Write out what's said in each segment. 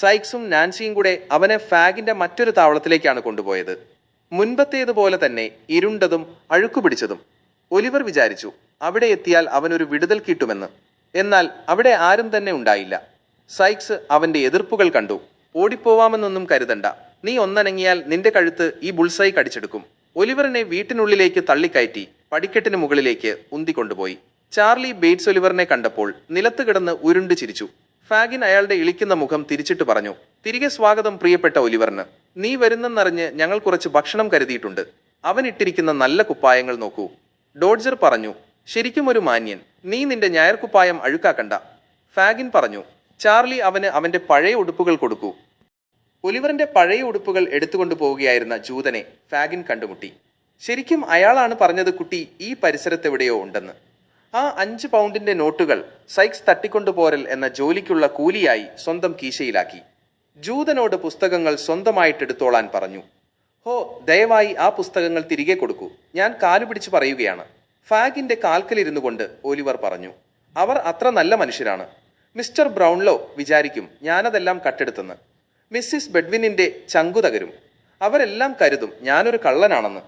സൈക്സും നാൻസിയും കൂടെ അവനെ ഫാഗിന്റെ മറ്റൊരു താവളത്തിലേക്കാണ് കൊണ്ടുപോയത്. മുൻപത്തേതുപോലെ തന്നെ ഇരുണ്ടതും അഴുക്കുപിടിച്ചതും ഒലിവർ വിചാരിച്ചു അവിടെ എത്തിയാൽ അവനൊരു വിടുതൽ കിട്ടുമെന്ന്. എന്നാൽ അവിടെ ആരും തന്നെ ഉണ്ടായില്ല. സൈക്സ് അവന്റെ എതിർപ്പുകൾ കണ്ടു. ഓടിപ്പോവാമെന്നൊന്നും കരുതണ്ട. നീ ഒന്നനങ്ങിയാൽ നിന്റെ കഴുത്ത് ഈ ബുൾസൈ കടിച്ചെടുക്കും. ഒലിവറിനെ വീട്ടിനുള്ളിലേക്ക് തള്ളിക്കയറ്റി പടിക്കെട്ടിന് മുകളിലേക്ക് ഉന്തിക്കൊണ്ടുപോയി. ചാർലി ബേറ്റ്സ് ഒലിവറിനെ കണ്ടപ്പോൾ നിലത്ത് കിടന്ന് ഉരുണ്ട് ചിരിച്ചു. ഫാഗിൻ അയാളുടെ ഇളിക്കുന്ന മുഖം തിരിച്ചിട്ട് പറഞ്ഞു തിരികെ സ്വാഗതം പ്രിയപ്പെട്ട ഒലിവറിന്. നീ വരുന്നെന്നറിഞ്ഞ് ഞങ്ങൾ കുറച്ച് ഭക്ഷണം കരുതിയിട്ടുണ്ട്. അവൻ ഇട്ടിരിക്കുന്ന നല്ല കുപ്പായങ്ങൾ നോക്കൂ. ഡോഡ്ജർ പറഞ്ഞു ശരിക്കും ഒരു മാന്യൻ. നീ നിന്റെ ഞായർക്കുപ്പായം അഴുക്കാക്കണ്ട. ഫാഗിൻ പറഞ്ഞു ചാർലി അവന് അവന്റെ പഴയ ഉടുപ്പുകൾ കൊടുക്കൂ. ഒലിവറിന്റെ പഴയ ഉടുപ്പുകൾ എടുത്തുകൊണ്ടു പോവുകയായിരുന്ന ജൂതനെ ഫാഗിൻ കണ്ടുമുട്ടി. ശരിക്കും അയാളാണ് പറഞ്ഞത് കുട്ടി ഈ പരിസരത്തെവിടെയോ ഉണ്ടെന്ന്. ആ അഞ്ച് പൗണ്ടിന്റെ നോട്ടുകൾ സൈക്സ് തട്ടിക്കൊണ്ടുപോരൽ എന്ന ജോലിക്കുള്ള കൂലിയായി സ്വന്തം കീശയിലാക്കി. ജൂതനോട് പുസ്തകങ്ങൾ സ്വന്തമായിട്ടെടുത്തോളാൻ പറഞ്ഞു. ഹോ ദയവായി ആ പുസ്തകങ്ങൾ തിരികെ കൊടുക്കൂ. ഞാൻ കാലുപിടിച്ച് പറയുകയാണ്. ഫാഗിന്റെ കാൽക്കലിരുന്നു കൊണ്ട് ഒലിവർ പറഞ്ഞു. അവർ അത്ര നല്ല മനുഷ്യരാണ്. മിസ്റ്റർ ബ്രൗൺലോ വിചാരിക്കും ഞാനതെല്ലാം കട്ടെടുത്തെന്ന്. മിസ്സിസ് ബെഡ്വിനിന്റെ ചങ്കു തകരും. അവരെല്ലാം കരുതും ഞാനൊരു കള്ളനാണെന്ന്.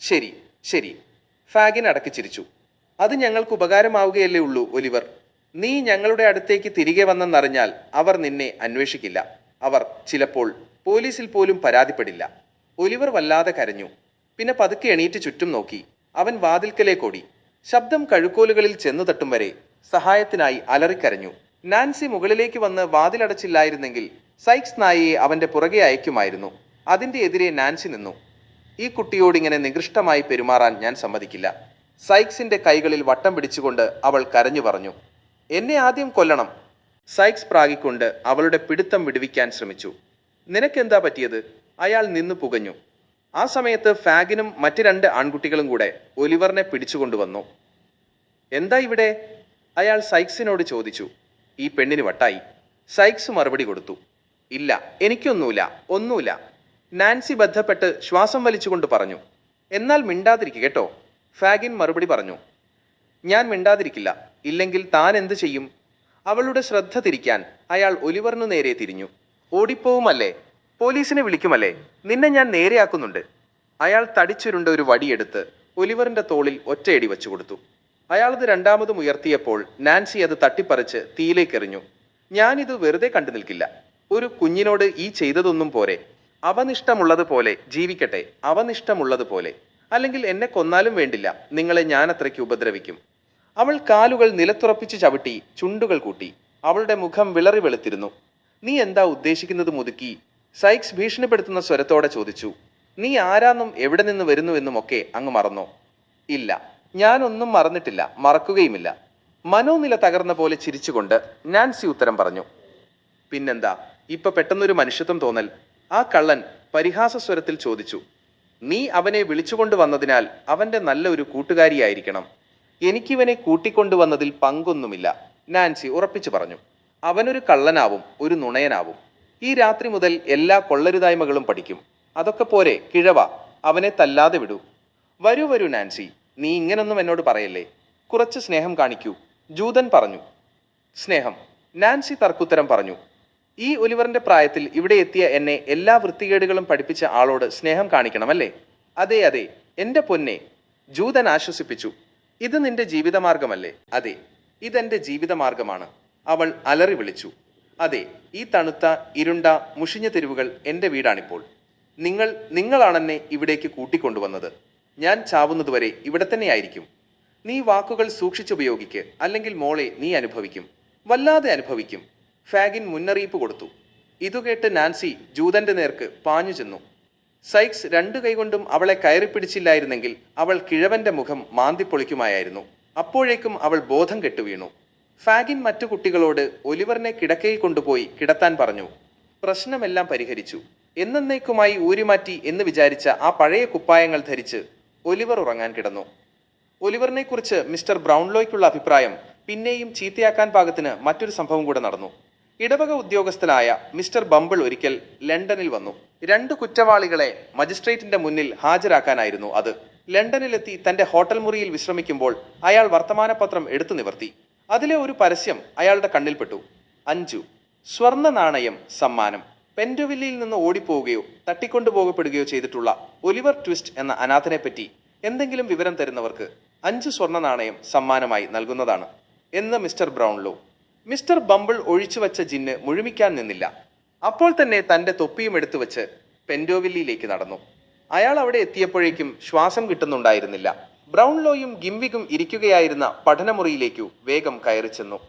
ശരി ശരി. ഫാഗിൻ അടക്കി ചിരിച്ചു. അത് ഞങ്ങൾക്ക് ഉപകാരമാവുകയല്ലേ ഉള്ളൂ ഒലിവർ. നീ ഞങ്ങളുടെ അടുത്തേക്ക് തിരികെ വന്നെന്നറിഞ്ഞാൽ അവർ നിന്നെ അന്വേഷിക്കില്ല. അവർ ചിലപ്പോൾ പോലീസിൽ പോലും പരാതിപ്പെടില്ല. ഒലിവർ വല്ലാതെ കരഞ്ഞു. പിന്നെ പതുക്കെ എണീറ്റ് ചുറ്റും നോക്കി. അവൻ വാതിൽക്കലേക്കോടി. ശബ്ദം കഴുക്കോലുകളിൽ ചെന്നു തട്ടും വരെ സഹായത്തിനായി അലറിക്കരഞ്ഞു. നാൻസി മുകളിലേക്ക് വന്ന് വാതിലടച്ചില്ലായിരുന്നെങ്കിൽ സൈക്സ് നായയെ അവന്റെ പുറകെ അയക്കുമായിരുന്നു. അതിന്റെ എതിരെ നാൻസി നിന്നു. ഈ കുട്ടിയോടിങ്ങനെ നികൃഷ്ടമായി പെരുമാറാൻ ഞാൻ സമ്മതിക്കില്ല. സൈക്സിന്റെ കൈകളിൽ വട്ടം പിടിച്ചുകൊണ്ട് അവൾ കരഞ്ഞു പറഞ്ഞു എന്നെ ആദ്യം കൊല്ലണം. സൈക്സ് പ്രാഗിക്കൊണ്ട് അവളുടെ പിടുത്തം വിടുവിക്കാൻ ശ്രമിച്ചു. നിനക്കെന്താ പറ്റിയത്? അയാൾ നിന്നു പുകഞ്ഞു. ആ സമയത്ത് ഫാഗിനും മറ്റ് രണ്ട് ആൺകുട്ടികളും കൂടെ ഒലിവറിനെ പിടിച്ചുകൊണ്ടുവന്നു എന്താ ഇവിടെ? അയാൾ സൈക്സിനോട് ചോദിച്ചു. ഈ പെണ്ണിന് വട്ടായി. സൈക്സ് മറുപടി കൊടുത്തു. ഇല്ല എനിക്കൊന്നുമില്ല ഒന്നുമില്ല. നാൻസി ബന്ധപ്പെട്ട് ശ്വാസം വലിച്ചുകൊണ്ട് പറഞ്ഞു. എന്നാൽ മിണ്ടാതിരിക്കുക കേട്ടോ. ഫാഗിൻ മറുപടി പറഞ്ഞു ഞാൻ മിണ്ടാതിരിക്കില്ല. ഇല്ലെങ്കിൽ താൻ എന്ത് ചെയ്യും? അവളുടെ ശ്രദ്ധ തിരിക്കാൻ അയാൾ ഒലിവറിനു നേരെ തിരിഞ്ഞു. ഓടിപ്പോവുമല്ലേ? പോലീസിനെ വിളിക്കുമല്ലേ? നിന്നെ ഞാൻ നേരെയാക്കുന്നുണ്ട്. അയാൾ തടിച്ചുരുണ്ട ഒരു വടിയെടുത്ത് ഒലിവറിന്റെ തോളിൽ ഒറ്റയടി വെച്ചു കൊടുത്തു. അയാളത് രണ്ടാമതും ഉയർത്തിയപ്പോൾ നാൻസി അത് തട്ടിപ്പറിച്ച് തീയിലേക്കെറിഞ്ഞു ഞാനിത് വെറുതെ കണ്ടു നിൽക്കില്ല. ഒരു കുഞ്ഞിനോട് ഈ ചെയ്തതൊന്നും പോരെ. അവനിഷ്ടമുള്ളതുപോലെ ജീവിക്കട്ടെ. അവനിഷ്ടമുള്ളതുപോലെ. അല്ലെങ്കിൽ എന്നെ കൊന്നാലും വേണ്ടില്ല. നിങ്ങളെ ഞാൻ അത്രയ്ക്ക് ഉപദ്രവിക്കും. അവൾ കാലുകൾ നിലത്തുറപ്പിച്ച് ചവിട്ടി ചുണ്ടുകൾ കൂട്ടി. അവളുടെ മുഖം വിളറി വെളുത്തിരുന്നു. നീ എന്താ ഉദ്ദേശിക്കുന്നത് മുതുക്കി? സൈക്സ് ഭീഷണിപ്പെടുത്തുന്ന സ്വരത്തോടെ ചോദിച്ചു. നീ ആരാന്നും എവിടെ നിന്ന് വരുന്നുവെന്നും ഒക്കെ അങ്ങ് മറന്നോ? ഇല്ല. ഞാനൊന്നും മറന്നിട്ടില്ല. മറക്കുകയുമില്ല. മനോനില തകർന്ന പോലെ ചിരിച്ചുകൊണ്ട് നാൻസി ഉത്തരം പറഞ്ഞു. പിന്നെന്താ? ഇപ്പൊ പെട്ടെന്നൊരു മനുഷ്യത്വം തോന്നൽ. ആ കള്ളൻ പരിഹാസ സ്വരത്തിൽ ചോദിച്ചു. നീ അവനെ വിളിച്ചുകൊണ്ട് വന്നതിനാൽ അവന്റെ നല്ല ഒരു കൂട്ടുകാരിയായിരിക്കണം. എനിക്കിവനെ കൂട്ടിക്കൊണ്ടുവന്നതിൽ പങ്കൊന്നുമില്ല നാൻസി ഉറപ്പിച്ചു പറഞ്ഞു. അവനൊരു കള്ളനാവും ഒരു നുണയനാവും. ഈ രാത്രി മുതൽ എല്ലാ കൊള്ളരുതായ്മകളും പഠിക്കും. അതൊക്കെ പോരെ കിഴവ അവനെ തല്ലാതെ വിടൂ. വരൂ വരൂ നാൻസി നീ ഇങ്ങനൊന്നും എന്നോട് പറയല്ലേ? കുറച്ച് സ്നേഹം കാണിക്കൂ. ജൂതൻ പറഞ്ഞു. സ്നേഹം. നാൻസി തർക്കുത്തരം പറഞ്ഞു. ഈ ഒലിവറിന്റെ പ്രായത്തിൽ ഇവിടെ എത്തിയ എന്നെ എല്ലാ വൃത്തികേടുകളും പഠിപ്പിച്ച ആളോട് സ്നേഹം കാണിക്കണമല്ലേ അതെ അതെ. എന്റെ പൊന്നെ ജൂതൻ ആശ്വസിപ്പിച്ചു. ഇത് നിന്റെ ജീവിതമാർഗമല്ലേ? അതെ. ഇതെന്റെ ജീവിതമാർഗമാണ്. അവൾ അലറി വിളിച്ചു. അതെ ഈ തണുത്ത ഇരുണ്ട മുഷിഞ്ഞ തെരുവുകൾ എന്റെ വീടാണിപ്പോൾ. നിങ്ങൾ നിങ്ങളാണെന്നെ ഇവിടേക്ക് കൂട്ടിക്കൊണ്ടുവന്നത്. ഞാൻ ചാവുന്നതുവരെ ഇവിടെ തന്നെയായിരിക്കും നീ വാക്കുകൾ സൂക്ഷിച്ചുപയോഗിക്ക് അല്ലെങ്കിൽ മോളെ നീ അനുഭവിക്കും. വല്ലാതെ അനുഭവിക്കും. ഫാഗിൻ മുന്നറിയിപ്പ് കൊടുത്തു. ഇതുകേട്ട് നാൻസി ജൂതന്റെ നേർക്ക് പാഞ്ഞു ചെന്നു. സൈക്സ് രണ്ടു കൈകൊണ്ടും അവളെ കയറിപ്പിടിച്ചില്ലായിരുന്നെങ്കിൽ അവൾ കിഴവന്റെ മുഖം മാന്തിപ്പൊളിക്കുമായിരുന്നു. അപ്പോഴേക്കും അവൾ ബോധം കെട്ടുവീണു. ഫാഗിൻ മറ്റു കുട്ടികളോട് ഒലിവറിനെ കിടക്കയിൽ കൊണ്ടുപോയി കിടത്താൻ പറഞ്ഞു. പ്രശ്നമെല്ലാം പരിഹരിച്ചു. എന്നേക്കുമായി ഊരിമാറ്റി എന്ന് വിചാരിച്ച ആ പഴയ കുപ്പായങ്ങൾ ധരിച്ച് ഒലിവർ ഉറങ്ങാൻ കിടന്നു. ഒലിവറിനെക്കുറിച്ച് മിസ്റ്റർ ബ്രൗൺലോയ്ക്കുള്ള അഭിപ്രായം പിന്നെയും ചീത്തയാക്കാൻ പാകത്തിന് മറ്റൊരു സംഭവം കൂടെ നടന്നു. ഇടവക ഉദ്യോഗസ്ഥനായ മിസ്റ്റർ ബമ്പിൾ ഒരിക്കൽ ലണ്ടനിൽ വന്നു. രണ്ട് കുറ്റവാളികളെ മജിസ്ട്രേറ്റിന്റെ മുന്നിൽ ഹാജരാക്കാനായിരുന്നു അത്. ലണ്ടനിലെത്തി തന്റെ ഹോട്ടൽ മുറിയിൽ വിശ്രമിക്കുമ്പോൾ അയാൾ വർത്തമാനപത്രം എടുത്തു നിവർത്തി. അതിലെ ഒരു പരസ്യം അയാളുടെ കണ്ണിൽപ്പെട്ടു. അഞ്ചു. സ്വർണ നാണയം സമ്മാനം. പെൻഡുവില്ലിയിൽ നിന്ന് ഓടിപ്പോവുകയോ തട്ടിക്കൊണ്ടുപോകപ്പെടുകയോ ചെയ്തിട്ടുള്ള ഒലിവർ ട്വിസ്റ്റ് എന്ന അനാഥനെപ്പറ്റി എന്തെങ്കിലും വിവരം തരുന്നവർക്ക് അഞ്ച് സ്വർണ നാണയം സമ്മാനമായി നൽകുന്നതാണ് എന്ന് മിസ്റ്റർ ബ്രൗൺലോ മിസ്റ്റർ ബംബിൾ ഒഴിച്ചു വച്ച ജിന്ന് മുഴുമിക്കാൻ നിന്നില്ല. അപ്പോൾ തന്നെ തന്റെ തൊപ്പിയും എടുത്തു വെച്ച് പെൻഡോവില്ലിയിലേക്ക് നടന്നു. അയാൾ അവിടെ എത്തിയപ്പോഴേക്കും ശ്വാസം കിട്ടുന്നുണ്ടായിരുന്നില്ല. ബ്രൗൺലോയും ഗിംവിഗും ഇരിക്കുകയായിരുന്ന പഠനമുറിയിലേക്കു വേഗം കയറി ചെന്നു.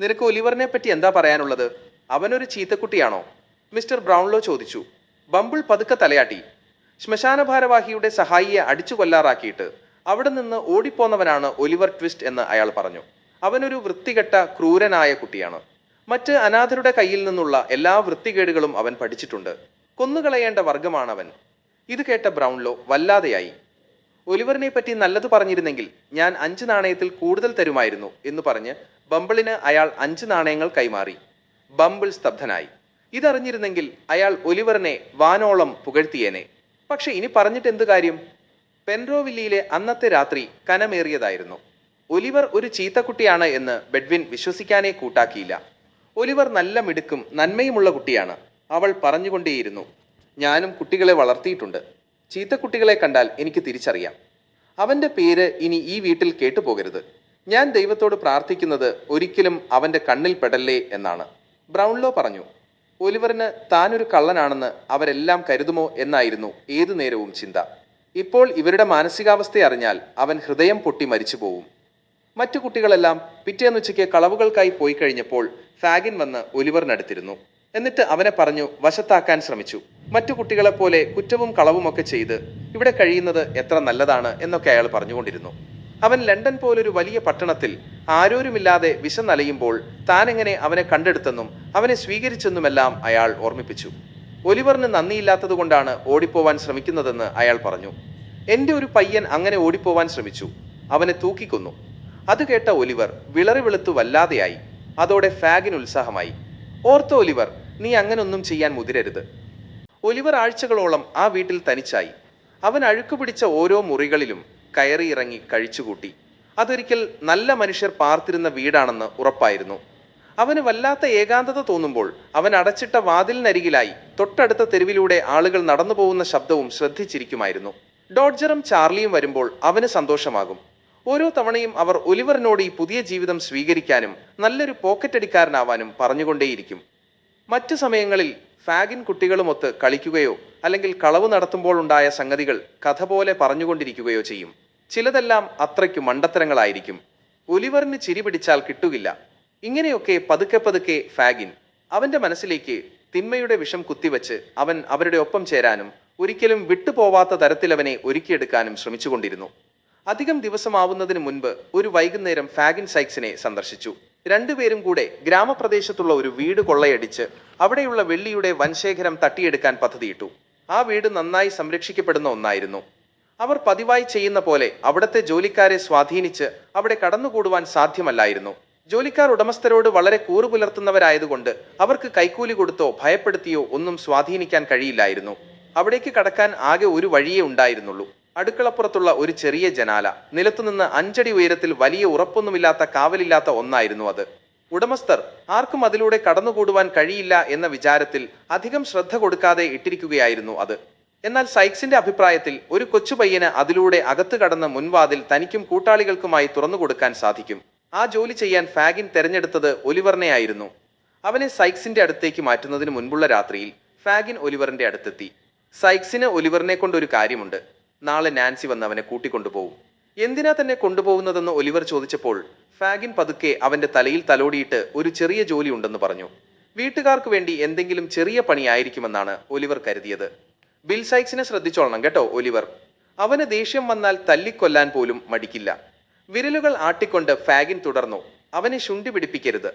നിനക്ക് ഒലിവറിനെ പറ്റി എന്താ പറയാനുള്ളത്? അവനൊരു ചീത്തക്കുട്ടിയാണോ? മിസ്റ്റർ ബ്രൗൺലോ ചോദിച്ചു. ബംബിൾ പതുക്കെ തലയാട്ടി. ശ്മശാന ഭാരവാഹിയുടെ സഹായിയെ അടിച്ചു കൊല്ലാറാക്കിയിട്ട് അവിടെ നിന്ന് ഓടിപ്പോന്നവനാണ് ഒലിവർ ട്വിസ്റ്റ് എന്ന് അയാൾ പറഞ്ഞു. അവനൊരു വൃത്തികെട്ട ക്രൂരനായ കുട്ടിയാണ്. മറ്റ് അനാഥരുടെ കയ്യിൽ നിന്നുള്ള എല്ലാ വൃത്തികേടുകളും അവൻ പഠിച്ചിട്ടുണ്ട്. കൊന്നുകളയേണ്ട വർഗമാണവൻ ഇത് കേട്ട ബ്രൗൺലോ വല്ലാതെയായി. ഒലിവറിനെ പറ്റി നല്ലത് പറഞ്ഞിരുന്നെങ്കിൽ ഞാൻ അഞ്ച് നാണയത്തിൽ കൂടുതൽ തരുമായിരുന്നു എന്ന് പറഞ്ഞ് ബംബിളിന് അയാൾ അഞ്ച് നാണയങ്ങൾ കൈമാറി. ബംബിൾ സ്തബ്ധനായി. ഇതറിഞ്ഞിരുന്നെങ്കിൽ അയാൾ ഒലിവറിനെ വാനോളം പുകഴ്ത്തിയേനെ. പക്ഷെ ഇനി പറഞ്ഞിട്ട് എന്ത് കാര്യം? പെൻറോവില്ലിയിലെ അന്നത്തെ രാത്രി കനമേറിയതായിരുന്നു. ഒലിവർ ഒരു ചീത്തക്കുട്ടിയാണ് എന്ന് ബെഡ്വിൻ വിശ്വസിക്കാനേ കൂട്ടാക്കിയില്ല. ഒലിവർ നല്ല മിടുക്കും നന്മയുമുള്ള കുട്ടിയാണ്. അവൾ പറഞ്ഞുകൊണ്ടേയിരുന്നു ഞാനും കുട്ടികളെ വളർത്തിയിട്ടുണ്ട്. ചീത്തക്കുട്ടികളെ കണ്ടാൽ എനിക്ക് തിരിച്ചറിയാം. അവന്റെ പേര് ഇനി ഈ വീട്ടിൽ കേട്ടുപോകരുത്. ഞാൻ ദൈവത്തോട് പ്രാർത്ഥിക്കുന്നത് ഒരിക്കലും അവന്റെ കണ്ണിൽ പെടല്ലേ എന്നാണ്. ബ്രൗൺലോ പറഞ്ഞു ഒലിവറിന് താനൊരു കള്ളനാണെന്ന് അവരെല്ലാം കരുതുമോ എന്നായിരുന്നു ഏതു നേരവും ചിന്ത. ഇപ്പോൾ ഇവരുടെ മാനസികാവസ്ഥ അറിഞ്ഞാൽ അവൻ ഹൃദയം പൊട്ടി മരിച്ചു പോവും. മറ്റു കുട്ടികളെല്ലാം പിറ്റേന്നുച്ചയ്ക്ക് കളവുകൾക്കായി പോയി കഴിഞ്ഞപ്പോൾ ഫാഗിൻ വന്ന് ഒലിവറിനടുത്തിരുന്നു. എന്നിട്ട് അവനെ പറഞ്ഞു വശത്താക്കാൻ ശ്രമിച്ചു. മറ്റു കുട്ടികളെപ്പോലെ കുറ്റവും കളവുമൊക്കെ ചെയ്ത് ഇവിടെ കഴിയുന്നത് എത്ര നല്ലതാണ് എന്നൊക്കെ അയാൾ പറഞ്ഞുകൊണ്ടിരുന്നു. അവൻ ലണ്ടൻ പോലൊരു വലിയ പട്ടണത്തിൽ ആരോരുമില്ലാതെ വിശന്നലയുമ്പോൾ താനെങ്ങനെ അവനെ കണ്ടെടുത്തെന്നും അവനെ സ്വീകരിച്ചെന്നുമെല്ലാം അയാൾ ഓർമ്മിപ്പിച്ചു. ഒലിവറിന് നന്ദിയില്ലാത്തതുകൊണ്ടാണ് ഓടിപ്പോവാൻ ശ്രമിക്കുന്നതെന്ന് അയാൾ പറഞ്ഞു. എന്റെ ഒരു പയ്യൻ അങ്ങനെ ഓടിപ്പോവാൻ ശ്രമിച്ചു. അവനെ തൂക്കിക്കൊന്നു. അത് കേട്ട ഒലിവർ വിളറി വെളുത്തു വല്ലാതെയായി. അതോടെ ഫാഗിന് ഉത്സാഹമായി. ഓർത്ത ഒലിവർ നീ അങ്ങനൊന്നും ചെയ്യാൻ മുതിരരുത്. ഒലിവർ ആഴ്ചകളോളം ആ വീട്ടിൽ തനിച്ചായി. അവൻ അഴുക്കുപിടിച്ച ഓരോ മുറികളിലും കയറി ഇറങ്ങി കഴിച്ചുകൂട്ടി. അതൊരിക്കൽ നല്ല മനുഷ്യർ പാർത്തിരുന്ന വീടാണെന്ന് ഉറപ്പായിരുന്നു. അവന് വല്ലാത്ത ഏകാന്തത തോന്നുമ്പോൾ അവൻ അടച്ചിട്ട വാതിലിനരികിലായി തൊട്ടടുത്ത തെരുവിലൂടെ ആളുകൾ നടന്നു പോകുന്ന ശബ്ദവും ശ്രദ്ധിച്ചിരിക്കുമായിരുന്നു. ഡോഡ്ജറും ചാർലിയും വരുമ്പോൾ അവന് സന്തോഷമാകും. ഓരോ തവണയും അവർ ഒലിവറിനോട് ഈ പുതിയ ജീവിതം സ്വീകരിക്കാനും നല്ലൊരു പോക്കറ്റടിക്കാരനാവാനും പറഞ്ഞുകൊണ്ടേയിരിക്കും. മറ്റു സമയങ്ങളിൽ ഫാഗിൻ കുട്ടികളുമൊത്ത് കളിക്കുകയോ അല്ലെങ്കിൽ കളവ് നടത്തുമ്പോൾ ഉണ്ടായ സംഗതികൾ കഥ പോലെ പറഞ്ഞുകൊണ്ടിരിക്കുകയോ ചെയ്യും. ചിലതെല്ലാം അത്രയ്ക്കു മണ്ടത്തരങ്ങളായിരിക്കും. ഒലിവറിന് ചിരി പിടിച്ചാൽ കിട്ടുകില്ല. ഇങ്ങനെയൊക്കെ പതുക്കെ പതുക്കെ ഫാഗിൻ അവന്റെ മനസ്സിലേക്ക് തിന്മയുടെ വിഷം കുത്തിവെച്ച് അവൻ അവരുടെ ഒപ്പം ചേരാനും ഒരിക്കലും വിട്ടുപോവാത്ത തരത്തിൽ അവനെ ഒരുക്കിയെടുക്കാനും ശ്രമിച്ചുകൊണ്ടിരുന്നു. അധികം ദിവസമാവുന്നതിന് മുൻപ് ഒരു വൈകുന്നേരം ഫാഗിൻ സൈക്സിനെ സന്ദർശിച്ചു. രണ്ടുപേരും കൂടെ ഗ്രാമപ്രദേശത്തുള്ള ഒരു വീട് കൊള്ളയടിച്ച് അവിടെയുള്ള വെള്ളിയുടെ വൻശേഖരം തട്ടിയെടുക്കാൻ പദ്ധതിയിട്ടു. ആ വീട് നന്നായി സംരക്ഷിക്കപ്പെടുന്ന ഒന്നായിരുന്നു. അവർ പതിവായി ചെയ്യുന്ന പോലെ അവിടത്തെ ജോലിക്കാരെ സ്വാധീനിച്ച് അവിടെ കടന്നുകൂടുവാൻ സാധ്യമല്ലായിരുന്നു. ജോലിക്കാർ ഉടമസ്ഥരോട് വളരെ കൂറു പുലർത്തുന്നവരായതുകൊണ്ട് അവർക്ക് കൈക്കൂലി കൊടുത്തോ ഭയപ്പെടുത്തിയോ ഒന്നും സ്വാധീനിക്കാൻ കഴിയില്ലായിരുന്നു. അവിടേക്ക് കടക്കാൻ ആകെ ഒരു വഴിയേ ഉണ്ടായിരുന്നുള്ളൂ. അടുക്കളപ്പുറത്തുള്ള ഒരു ചെറിയ ജനാല. നിലത്തുനിന്ന് അഞ്ചടി ഉയരത്തിൽ വലിയ ഉറപ്പൊന്നുമില്ലാത്ത കാവലില്ലാത്ത ഒന്നായിരുന്നു അത്. ഉടമസ്ഥർ ആർക്കും അതിലൂടെ കടന്നുകൂടുവാൻ കഴിയില്ല എന്ന വിചാരത്തിൽ അധികം ശ്രദ്ധ കൊടുക്കാതെ ഇട്ടിരിക്കുകയായിരുന്നു അത്. എന്നാൽ സൈക്സിന്റെ അഭിപ്രായത്തിൽ ഒരു കൊച്ചുപയ്യന് അതിലൂടെ അകത്തു കടന്ന മുൻവാതിൽ തനിക്കും കൂട്ടാളികൾക്കുമായി തുറന്നുകൊടുക്കാൻ സാധിക്കും. ആ ജോലി ചെയ്യാൻ ഫാഗിൻ തെരഞ്ഞെടുത്തത് ഒലിവറിനെ ആയിരുന്നു അവനെ സൈക്സിന്റെ അടുത്തേക്ക് മാറ്റുന്നതിന് മുൻപുള്ള രാത്രിയിൽ ഫാഗിൻ ഒലിവറിന്റെ അടുത്തെത്തി. സൈക്സിന് ഒലിവറിനെ കൊണ്ട് ഒരു കാര്യമുണ്ട്. നാളെ നാൻസി വന്ന് അവനെ കൂട്ടിക്കൊണ്ടുപോകും. എന്തിനാ തന്നെ കൊണ്ടുപോകുന്നതെന്ന് ഒലിവർ ചോദിച്ചപ്പോൾ ഫാഗിൻ പതുക്കെ അവന്റെ തലയിൽ തലോടിയിട്ട് ഒരു ചെറിയ ജോലി ഉണ്ടെന്ന് പറഞ്ഞു. വീട്ടുകാർക്ക് വേണ്ടി എന്തെങ്കിലും ചെറിയ പണിയായിരിക്കുമെന്നാണ് ഒലിവർ കരുതിയത്. ബിൽ സൈക്സിനെ ശ്രദ്ധിച്ചോളണം കേട്ടോ ഒലിവർ. അവന് ദേഷ്യം വന്നാൽ തല്ലിക്കൊല്ലാൻ പോലും മടിക്കില്ല. വിരലുകൾ ആട്ടിക്കൊണ്ട് ഫാഗിൻ തുടർന്നു. അവനെ ശുണ്ടി പിടിപ്പിക്കരുത്.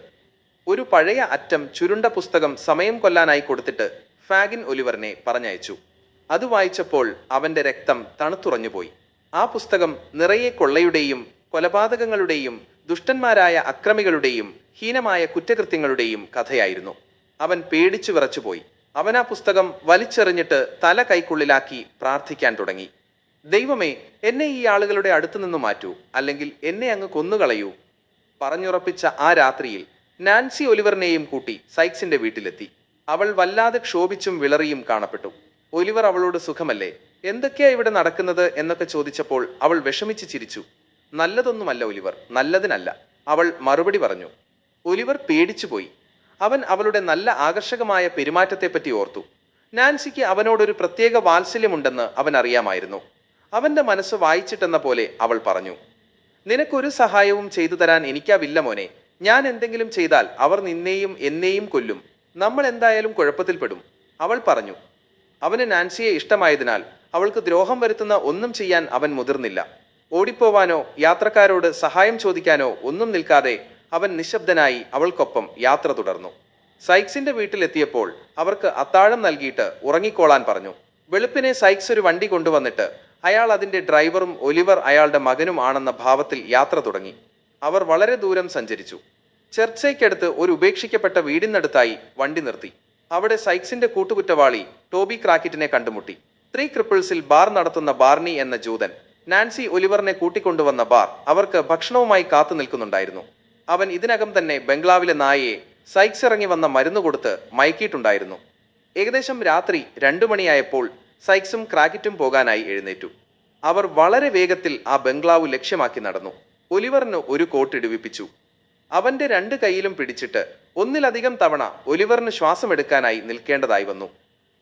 ഒരു പഴയ അറ്റം ചുരുണ്ട പുസ്തകം സമയം കൊല്ലാനായി കൊടുത്തിട്ട് ഫാഗിൻ ഒലിവറിനെ പറഞ്ഞയച്ചു. അത് വായിച്ചപ്പോൾ അവന്റെ രക്തം തണുത്തുറഞ്ഞുപോയി. ആ പുസ്തകം നിറയെ കൊള്ളയുടെയും കൊലപാതകങ്ങളുടെയും ദുഷ്ടന്മാരായ അക്രമികളുടെയും ഹീനമായ കുറ്റകൃത്യങ്ങളുടെയും കഥയായിരുന്നു. അവൻ പേടിച്ചു വിറച്ചുപോയി. അവൻ ആ പുസ്തകം വലിച്ചെറിഞ്ഞിട്ട് തല കൈക്കുള്ളിലാക്കി പ്രാർത്ഥിക്കാൻ തുടങ്ങി. ദൈവമേ എന്നെ ഈ ആളുകളുടെ അടുത്തു നിന്ന് മാറ്റൂ അല്ലെങ്കിൽ എന്നെ അങ്ങ് കൊന്നുകളയൂ. പറഞ്ഞുറപ്പിച്ച ആ രാത്രിയിൽ നാൻസി ഒലിവറിനെയും കൂട്ടി സൈക്സിന്റെ വീട്ടിലെത്തി. അവൾ വല്ലാതെ ക്ഷോഭിച്ചും വിളറിയും കാണപ്പെട്ടു. ഒലിവർ അവളോട് സുഖമല്ലേ? എന്തൊക്കെയാ ഇവിടെ നടക്കുന്നത്? എന്നൊക്കെ ചോദിച്ചപ്പോൾ അവൾ വിഷമിച്ച് ചിരിച്ചു. നല്ലതൊന്നുമല്ല ഒലിവർ നല്ലതിനല്ല അവൾ മറുപടി പറഞ്ഞു. ഒലിവർ പേടിച്ചുപോയി അവൻ അവളുടെ നല്ല ആകർഷകമായ പെരുമാറ്റത്തെപ്പറ്റി ഓർത്തു. നാൻസിക്ക് അവനോടൊരു പ്രത്യേക വാത്സല്യമുണ്ടെന്ന് അവൻ അറിയാമായിരുന്നു. അവന്റെ മനസ്സ് വായിച്ചിട്ടെന്ന പോലെ അവൾ പറഞ്ഞു നിനക്കൊരു സഹായവും ചെയ്തു തരാൻ എനിക്കാവില്ല മോനെ. ഞാൻ എന്തെങ്കിലും ചെയ്താൽ അവർ നിന്നെയും എന്നെയും കൊല്ലും. നമ്മൾ എന്തായാലും കുഴപ്പത്തിൽപ്പെടും അവൾ പറഞ്ഞു അവന് നാൻസിയെ ഇഷ്ടമായതിനാൽ അവൾക്ക് ദ്രോഹം വരുത്തുന്ന ഒന്നും ചെയ്യാൻ അവൻ മുതിർന്നില്ല. ഓടിപ്പോവാനോ യാത്രക്കാരോട് സഹായം ചോദിക്കാനോ ഒന്നും നിൽക്കാതെ അവൻ നിശബ്ദനായി അവൾക്കൊപ്പം യാത്ര തുടർന്നു. സൈക്സിന്റെ വീട്ടിലെത്തിയപ്പോൾ അവർക്ക് അത്താഴം നൽകിയിട്ട് ഉറങ്ങിക്കോളാൻ പറഞ്ഞു. വെളുപ്പിനെ സൈക്സ് ഒരു വണ്ടി കൊണ്ടുവന്നിട്ട് അയാൾ അതിന്റെ ഡ്രൈവറും ഒലിവർ അയാളുടെ മകനും ആണെന്ന ഭാവത്തിൽ യാത്ര തുടങ്ങി. അവർ വളരെ ദൂരം സഞ്ചരിച്ചു. ചർച്ചയ്ക്കടുത്ത് ഒരു ഉപേക്ഷിക്കപ്പെട്ട വീടിനടുത്തായി വണ്ടി നിർത്തി. അവിടെ സൈക്സിന്റെ കൂട്ടുകുറ്റവാളി ടോബി ക്രാക്കിറ്റിനെ കണ്ടുമുട്ടി. ത്രീ ക്രിപ്പിൾസിൽ ബാർ നടത്തുന്ന ബാർണി എന്ന ജൂതൻ നാൻസി ഒലിവറിനെ കൂട്ടിക്കൊണ്ടുവന്ന ബാർ അവർക്ക് ഭക്ഷണവുമായി കാത്തു നിൽക്കുന്നുണ്ടായിരുന്നു. അവൻ ഇതിനകം തന്നെ ബംഗ്ലാവിലെ നായയെ സൈക്സ് ഇറങ്ങി വന്ന മരുന്ന് കൊടുത്ത് മയക്കിയിട്ടുണ്ടായിരുന്നു. ഏകദേശം രാത്രി രണ്ടു മണിയായപ്പോൾ സൈക്സും ക്രാക്കറ്റും പോകാനായി എഴുന്നേറ്റു. അവർ വളരെ വേഗത്തിൽ ആ ബംഗ്ലാവ് ലക്ഷ്യമാക്കി നടന്നു. ഒലിവറിന് ഒരു കോട്ട് ഇടിവിപ്പിച്ചു. അവന്റെ രണ്ട് കൈയിലും പിടിച്ചിട്ട് ഒന്നിലധികം തവണ ഒലിവറിന് ശ്വാസമെടുക്കാനായി നിൽക്കേണ്ടതായി വന്നു.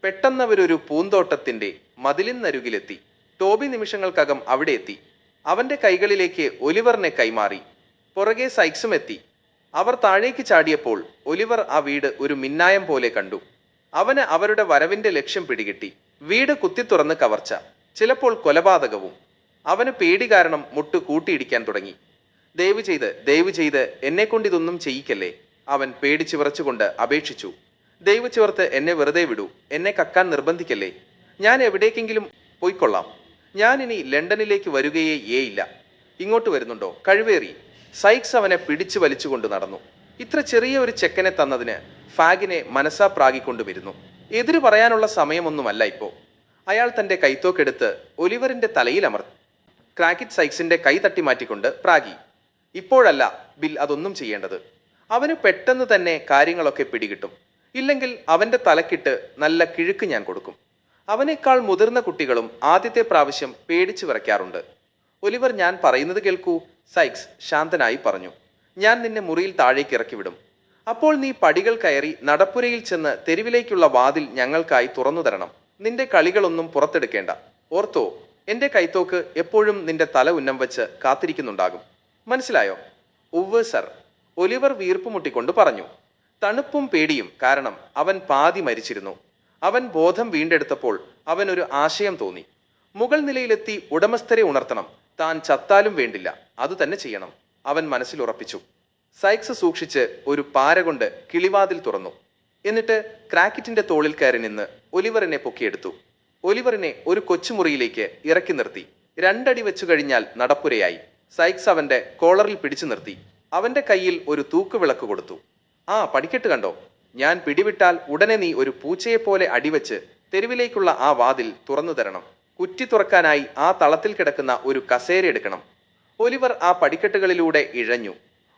പെട്ടെന്നവരൊരു പൂന്തോട്ടത്തിന്റെ മതിലിനരുകിലെത്തി ടോബി നിമിഷങ്ങൾക്കകം അവിടെ എത്തി. അവന്റെ കൈകളിലേക്ക് ഒലിവറിനെ കൈമാറി. പുറകെ സൈക്സും എത്തി. അവർ താഴേക്ക് ചാടിയപ്പോൾ ഒലിവർ ആ വീട് ഒരു മിന്നായം പോലെ കണ്ടു. അവന് അവരുടെ വരവിന്റെ ലക്ഷ്യം പിടികിട്ടി. വീട് കുത്തി തുറന്ന് കവർച്ച. ചിലപ്പോൾ കൊലപാതകവും. അവന് പേടി കാരണം മുട്ട് കൂട്ടിയിടിക്കാൻ തുടങ്ങി. ദയവ് ചെയ്ത് ദയവ് ചെയ്ത് എന്നെ കൊണ്ട് ഇതൊന്നും ചെയ്യിക്കല്ലേ? അവൻ പേടിച്ചു വിറച്ചുകൊണ്ട് അപേക്ഷിച്ചു. ദയവ് ചേർത്ത് എന്നെ വെറുതെ വിടൂ. എന്നെ കക്കാൻ നിർബന്ധിക്കല്ലേ? ഞാൻ എവിടേക്കെങ്കിലും പോയിക്കൊള്ളാം. ഞാൻ ഇനി ലണ്ടനിലേക്ക് വരികയേ ഏയില്ല ഇങ്ങോട്ട് വരുന്നുണ്ടോ? കഴിവേറി. സൈക്സ് അവനെ പിടിച്ചു വലിച്ചുകൊണ്ട് നടന്നു. ഇത്ര ചെറിയ ഒരു ചെക്കനെ തന്നതിന് ഫാഗിനെ മനസ്സാ പ്രാഗിക്കൊണ്ടുവരുന്നു. എതിര് പറയാനുള്ള സമയമൊന്നുമല്ല ഇപ്പോൾ അയാൾ തന്റെ കൈത്തോക്കെടുത്ത് ഒലിവറിന്റെ തലയിൽ അമർത്തി. ക്രാക്കിറ്റ് സൈക്സിന്റെ കൈ തട്ടി മാറ്റിക്കൊണ്ട് പ്രാഗി ഇപ്പോഴല്ല ബിൽ അതൊന്നും ചെയ്യേണ്ടത്. അവന് പെട്ടെന്ന് തന്നെ കാര്യങ്ങളൊക്കെ പിടികിട്ടും. ഇല്ലെങ്കിൽ അവന്റെ തലക്കിട്ട് നല്ല കിഴുക്ക് ഞാൻ കൊടുക്കും. അവനേക്കാൾ മുതിർന്ന കുട്ടികളും ആദ്യത്തെ പ്രാവശ്യം പേടിച്ചു വിറയ്ക്കാറുണ്ട്. ഒലിവർ ഞാൻ പറയുന്നത് കേൾക്കൂ സൈക്സ് ശാന്തനായി പറഞ്ഞു. ഞാൻ നിന്നെ മുറിയിൽ താഴേക്ക് ഇറക്കി വിടും അപ്പോൾ നീ പടികൾ കയറി നടപ്പുരയിൽ ചെന്ന് തെരുവിലേക്കുള്ള വാതിൽ ഞങ്ങൾക്കായി തുറന്നു തരണം. നിന്റെ കളികളൊന്നും പുറത്തെടുക്കേണ്ട. ഓർത്തോ എന്റെ കൈത്തോക്ക് എപ്പോഴും നിന്റെ തല ഉന്നം വെച്ച് കാത്തിരിക്കുന്നുണ്ടാകും. മനസ്സിലായോ? ഉവ് സർ ഒലിവർ വീർപ്പുമുട്ടിക്കൊണ്ട് പറഞ്ഞു. തണുപ്പും പേടിയും കാരണം അവൻ പാതി മരിച്ചിരുന്നു. അവൻ ബോധം വീണ്ടെടുത്തപ്പോൾ അവൻ ഒരു ആശയം തോന്നി. മുകൾ നിലയിലെത്തി ഉടമസ്ഥരെ ഉണർത്തണം. താൻ ചത്താലും വേണ്ടില്ല. അതുതന്നെ ചെയ്യണം. അവൻ മനസ്സിൽ ഉറപ്പിച്ചു സൈക്സ് സൂക്ഷിച്ച് ഒരു പാര കൊണ്ട് കിളിവാതിൽ തുറന്നു. എന്നിട്ട് ക്രാക്കറ്റിന്റെ തോളിൽ കയറി നിന്ന് ഒലിവറിനെ പൊക്കിയെടുത്തു. ഒലിവറിനെ ഒരു കൊച്ചുമുറിയിലേക്ക് ഇറക്കി നിർത്തി. രണ്ടടി വെച്ചു കഴിഞ്ഞാൽ നടപ്പുരയായി. സൈക്സ് അവന്റെ കോളറിൽ പിടിച്ചു നിർത്തി. അവന്റെ കയ്യിൽ ഒരു തൂക്കുവിളക്ക് കൊടുത്തു. ആ പടിക്കെട്ട് കണ്ടോ? ഞാൻ പിടിവിട്ടാൽ ഉടനെ നീ ഒരു പൂച്ചയെപ്പോലെ അടിവെച്ച് തെരുവിലേക്കുള്ള ആ വാതിൽ തുറന്നു തരണം. കുറ്റി തുറക്കാനായി ആ തളത്തിൽ കിടക്കുന്ന ഒരു കസേര എടുക്കണം. ഒലിവർ ആ പടിക്കെട്ടുകളിലൂടെ ഇഴഞ്ഞു.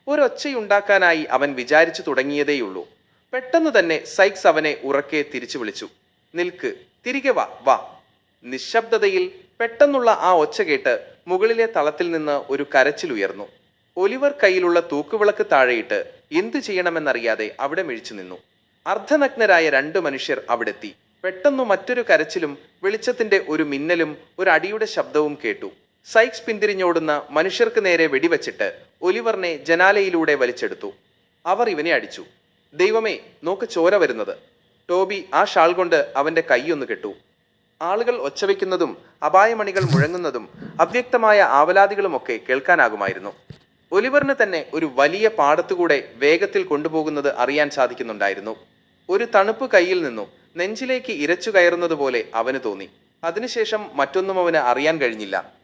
ഒരൊച്ചയുണ്ടാക്കാനായി അവൻ വിചാരിച്ചു തുടങ്ങിയതേയുള്ളൂ. പെട്ടെന്ന് തന്നെ സൈക്സ് അവനെ ഉറക്കെ തിരിച്ചു വിളിച്ചു. നിൽക്ക് തിരികെ വാ വാ. നിശബ്ദതയിൽ പെട്ടെന്നുള്ള ആ ഒച്ച കേട്ട് മുകളിലെ തളത്തിൽ നിന്ന് ഒരു കരച്ചിൽ ഉയർന്നു. ഒലിവർ കയ്യിലുള്ള തൂക്കുവിളക്ക് താഴെയിട്ട് എന്തു ചെയ്യണമെന്നറിയാതെ അവിടെ മിഴിച്ചു നിന്നു. അർദ്ധനഗ്നരായ രണ്ട് മനുഷ്യർ അവിടെത്തി. പെട്ടെന്നു മറ്റൊരു കരച്ചിലും വെളിച്ചത്തിന്റെ ഒരു മിന്നലും ഒരു അടിയുടെ ശബ്ദവും കേട്ടു. സൈക്സ് പിന്തിരിഞ്ഞോടുന്ന മനുഷ്യർക്ക് നേരെ വെടിവെച്ചിട്ട് ഒലിവറിനെ ജനാലയിലൂടെ വലിച്ചെടുത്തു. അവർ ഇവനെ അടിച്ചു. ദൈവമേ നോക്ക് ചോര വരുന്നത്. ടോബി ആ ഷാൾ കൊണ്ട് അവന്റെ കൈയൊന്ന് കെട്ടു. ആളുകൾ ഒച്ചവെക്കുന്നതും അപായമണികൾ മുഴങ്ങുന്നതും അവ്യക്തമായ ആവലാതികളുമൊക്കെ കേൾക്കാനാകുമായിരുന്നു. ഒലിവറിന് തന്നെ ഒരു വലിയ പാടത്തുകൂടെ വേഗത്തിൽ കൊണ്ടുപോകുന്നത് അറിയാൻ സാധിക്കുന്നുണ്ടായിരുന്നു. ഒരു തണുപ്പ് കയ്യിൽ നിന്നു നെഞ്ചിലേക്ക് ഇരച്ചു കയറുന്നത് പോലെ അവന് തോന്നി. അതിനുശേഷം മറ്റൊന്നും അവന് അറിയാൻ കഴിഞ്ഞില്ല.